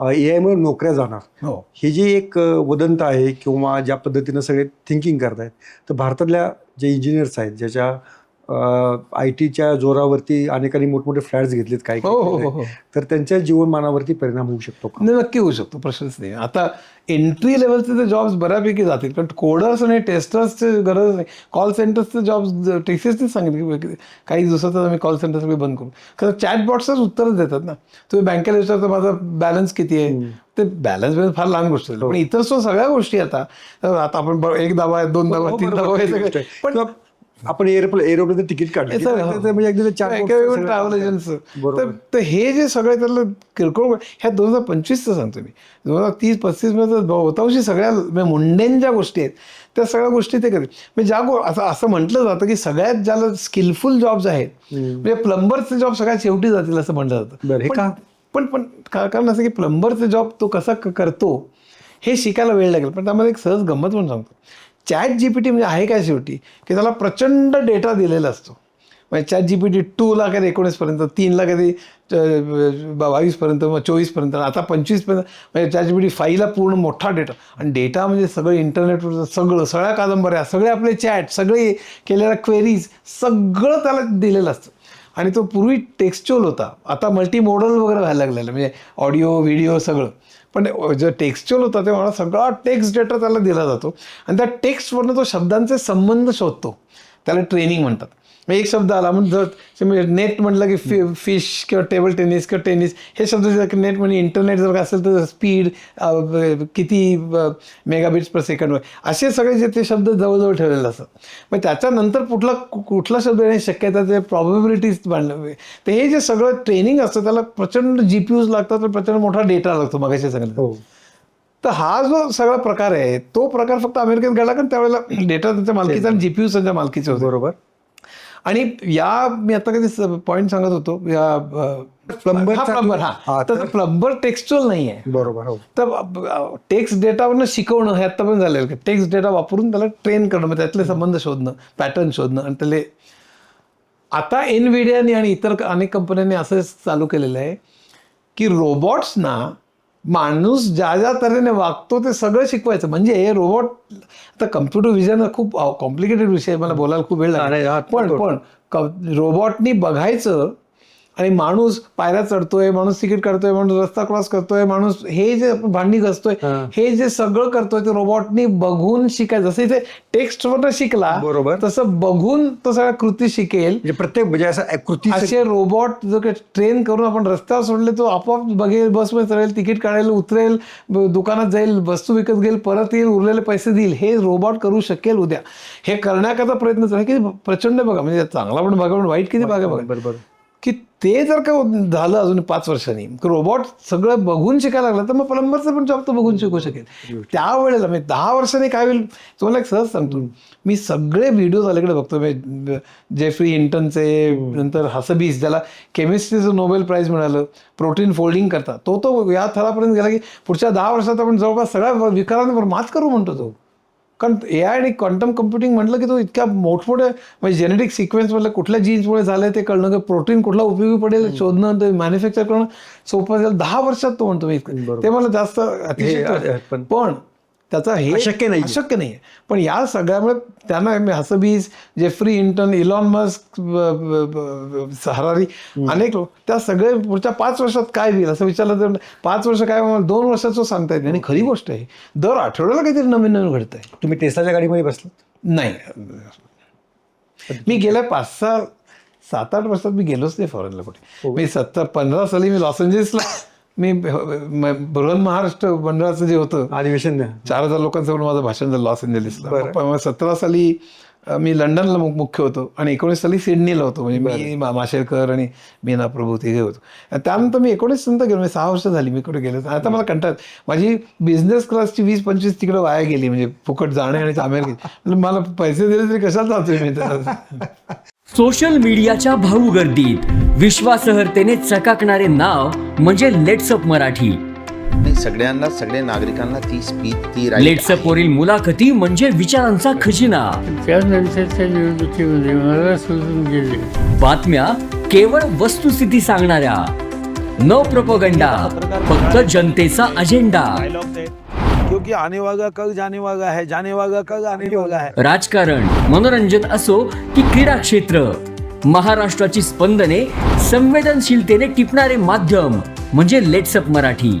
ए आयमुळे नोकऱ्या जाणार. हो. ही जी एक वदंत आहे किंवा ज्या पद्धतीनं सगळे थिंकिंग करतायत तर भारतातल्या जे इंजिनियर्स आहेत ज्याच्या आय टीच्या जोरावरती अनेकांनी मोठमोठे फ्लॅट्स घेतलेत काही हो हो हो हो. तर त्यांच्या जीवनमानावरती परिणाम होऊ शकतो का? नाही, नक्की होऊ शकतो प्रश्नच नाही. आता एंट्री लेवलचे ते जॉब्स बऱ्यापैकी जातील पण कोडर्स आणि टेस्टर्सचे गरज नाही. कॉल सेंटर्सचे जॉब्स टेक्सेसनेच सांगितले की काही दिवसातच आम्ही कॉल सेंटर सगळे बंद करू. खरं चॅटबॉट्सच उत्तरच देतात ना. तुम्ही बँकेला विचारता माझा बॅलन्स किती आहे? ते बॅलन्स फार लहान गोष्ट आहे. पण इतर सो सगळ्या गोष्टी आता. तर आता आपण ब- एक दाबा आहे दोन दाबा हो, तीन दाबा हे सगळं. पण आपण एरोप्लेन एरोप्लेनचं तिकीट काढलं. हे की सगळं, ते- ते म्हणजे अगदी चार ट्रॅव्हल एजन्स. तर तर हे जे सगळे त्यातलं किरकोळ ह्या दोन हजार पंचवीसचं सांगतो मी दोन हजार तीस पस्तीसमध्ये होतावशी सगळ्या म्हणजे मुंडेन ज्या गोष्टी आहेत त्या सगळ्या गोष्टी ते करेल म्हणजे ज्या गो असं असं म्हटलं जातं की सगळ्यात ज्याला स्किलफुल जॉब्स आहेत म्हणजे प्लंबरचे जॉब सगळ्यात शेवटी जातील असं म्हटलं बरं, जातं का? पण पण कारण असं की प्लंबरचे जॉब तो कसा करतो हे शिकायला वेळ लागेल. पण त्यामध्ये एक सहज गंमत पण सांगतो. चॅट जी पी टी म्हणजे आहे काय शेवटी? की त्याला प्रचंड डेटा दिलेला असतो. म्हणजे चॅट जी पी टी टूला कधी एकोणीसपर्यंत तीनला कधी बावीसपर्यंत मग चोवीसपर्यंत आता पंचवीसपर्यंत म्हणजे चॅट जी पी टी फाईला पूर्ण मोठा डेटा. आणि डेटा म्हणजे सगळं इंटरनेटवर सगळं सगळ्या कादंबऱ्या सगळे आपले चॅट सगळे केलेल्या क्वेरीज सगळं त्याला दिलेलं असतं. आणि तो पूर्वी टेक्स्च्युअल होता. आता मल्टी मॉडल वगैरे व्हायला लागलेलं म्हणजे ऑडिओ व्हिडिओ सगळं. पण जो टेक्स्च्युअल होता तेव्हा सगळा टेक्स्ट डेटा त्याला दिला जातो. आणि त्या टेक्स्टवरनं तो शब्दांचे संबंध शोधतो. त्याला ट्रेनिंग म्हणतात. मग एक शब्द आला म्हणजे जर म्हणजे नेट म्हटलं की फि फिश किंवा टेबल टेनिस किंवा टेनिस हे शब्द जर नेट म्हणजे इंटरनेट जर का असेल तर स्पीड किती मेगाबिट्स पर सेकंड असे सगळे जे ते शब्द जवळजवळ ठेवलेले असतात. मग त्याच्यानंतर कुठला कुठला शब्द येण्याची शक्यता ते प्रॉबिबिलिटीज बांधलं तर हे जे सगळं ट्रेनिंग असतं त्याला प्रचंड जी पी यूज लागतात तर प्रचंड मोठा डेटा लागतो मगाशी सांगितलं. हो. तर हा जो सगळा प्रकार आहे तो प्रकार फक्त अमेरिकेत घडला कारण त्यावेळेला डेटा त्यांच्या मालकीचा आणि जीपीयू त्यांच्या मालकीचे होते. बरोबर. आणि या मी आता कधी पॉईंट सांगत होतो या चा- प्लंबर हा. तर प्लंबर टेक्स्च्युअल नाही आहे बरोबर हो. तर टेक्स्ट डेटावरनं शिकवणं हे आता पण झालेलं टेक्स्ट डेटा वापरून त्याला ट्रेन करणं मग त्यातले संबंध शोधणं पॅटर्न शोधणं आणि त्याले आता एनविडियानी आणि इतर अनेक कंपन्यांनी असं चालू केलेलं आहे की रोबोट्सना माणूस ज्या ज्या तऱ्हेने वागतो ते सगळं शिकवायचं. म्हणजे हे रोबोट आता कम्प्युटर विजन खूप कॉम्प्लिकेटेड विषय मला बोलायला खूप वेळ लागला. पण पण रोबोटनी बघायचं आणि माणूस पायऱ्या चढतोय माणूस तिकीट काढतोय माणूस रस्ता क्रॉस करतोय माणूस हे जे आपण भांडी घसतोय हा. जे सगळं करतोय ते रोबोटनी बघून शिकायचं जसं इथे टेक्स्टवर शिकला बरोबर. तसं बघून तो सगळ्या कृती शिकेल म्हणजे प्रत्येक म्हणजे असं कृती असे रोबोट जो काही ट्रेन करून आपण रस्त्यावर सोडले तो आपोआप बघेल बसमध्ये चढेल तिकीट काढेल उतरेल दुकानात जाईल वस्तू विकत घेईल परत येईल उरलेले पैसे देईल हे रोबोट करू शकेल उद्या हे करण्याकरता प्रयत्न चालू आहे. किती प्रचंड बघा म्हणजे चांगला पण बघा पण वाईट किती बघा बघा बरोबर ते जर का झालं अजून पाच वर्षांनी रोबोट सगळं बघून शिकायला लागलं तर मग प्लंबरचं पण जॉब तो बघून शिकू शकेल. त्यावेळेला म्हणजे दहा वर्षांनी काय होईल तुम्हाला एक सहज सांगतो मी सगळे व्हिडिओ अलीकडे बघतो. म्हणजे जेफ्री इंटनचे नंतर हसबीस ज्याला केमिस्ट्रीचं नोबेल प्राईज मिळालं प्रोटीन फोल्डिंग करता तो तो या थरापर्यंत गेला की पुढच्या दहा वर्षात आपण जवळपास सगळ्या विकारांवर मात करू म्हणतो तो. कारण ए आय आणि क्वांटम कम्प्युटिंग म्हटलं की तो इतक्या मोठमोठ्या म्हणजे जेनेटिक सिक्वेन्समधल्या कुठल्या जीन्समुळे झालं ते कळणं की प्रोटीन कुठला उपयोगी पडेल शोधणं ते मॅन्युफॅक्चर करणं सोपं जाईल दहा वर्षात तो म्हणतो मी. ते मला जास्त पण त्याचा हे अशक्य नाहीये. अशक्य नाही पण या सगळ्यामुळे त्यांना मी Hassabis Geoffrey Hinton Elon Musk Harari अनेक लोक त्या सगळे पुढच्या पाच वर्षात काय होईल असं विचारलं तर पाच वर्ष काय दोन वर्षाचं सांगता येत नाही. आणि खरी गोष्ट आहे. दर आठवड्याला काहीतरी नवीन नवीन घडतंय. तुम्ही टेस्लाच्या गाडीमध्ये बसला नाही. मी गेल्या पाच सहा सात आठ वर्षात मी गेलोच नाही फॉरेनला कुठे. मी सत्तर पंधरा साली मी लॉस एंजेलिसला. मी बृहन महाराष्ट्र मंडळाचं जे होतं अधिवेशन चार हजार लोकांसमोर माझं भाषण झालं लॉस एंजलिसला. सतरा साली मी लंडनला मु- मुख्य होतो आणि एकोणीस साली सिडनीला होतो. म्हणजे मी माशेलकर आणि मीना प्रभू तिघे होतो. आणि त्यानंतर मी एकोणीस नंतर गेलो. म्हणजे सहा वर्ष झाली मी कुठे गेलो. आता मला कंटाळ माझी बिझनेस क्लासची वीस पंचवीस तिकडे वाया गेली. म्हणजे फुकट जाणे आणि अमेरिकेत म्हणलं मला पैसे दिले तरी कशाला जातोय मी सोशल मीडियाच्या भाऊ गर्दीत. विश्वासार्हतेने चकाकणारे नाव म्हणजे लेट्सअप मराठी. नाही सगळ्यांना सगळ्या नागरिकांना ती स्पीच ती लेट्सअप वरील मुलाखती म्हणजे विचारांचा खजिना. त्यानंतरच्या निवडणुकीमध्ये मला सोडून गेले. बातम्या केवळ वस्तुस्थिती सांगणाऱ्या. न प्रोपोगंडा फक्त जनतेचा अजेंडा. क्योंकि आने वाला कल जाने वाला है जाने वाला कल आने वाला है. राजकारण मनोरंजन असो की क्रीडा क्षेत्र. महाराष्ट्राची स्पंदने संवेदनशीलतेने टिपणारे माध्यम म्हणजे लेट्सअप मराठी.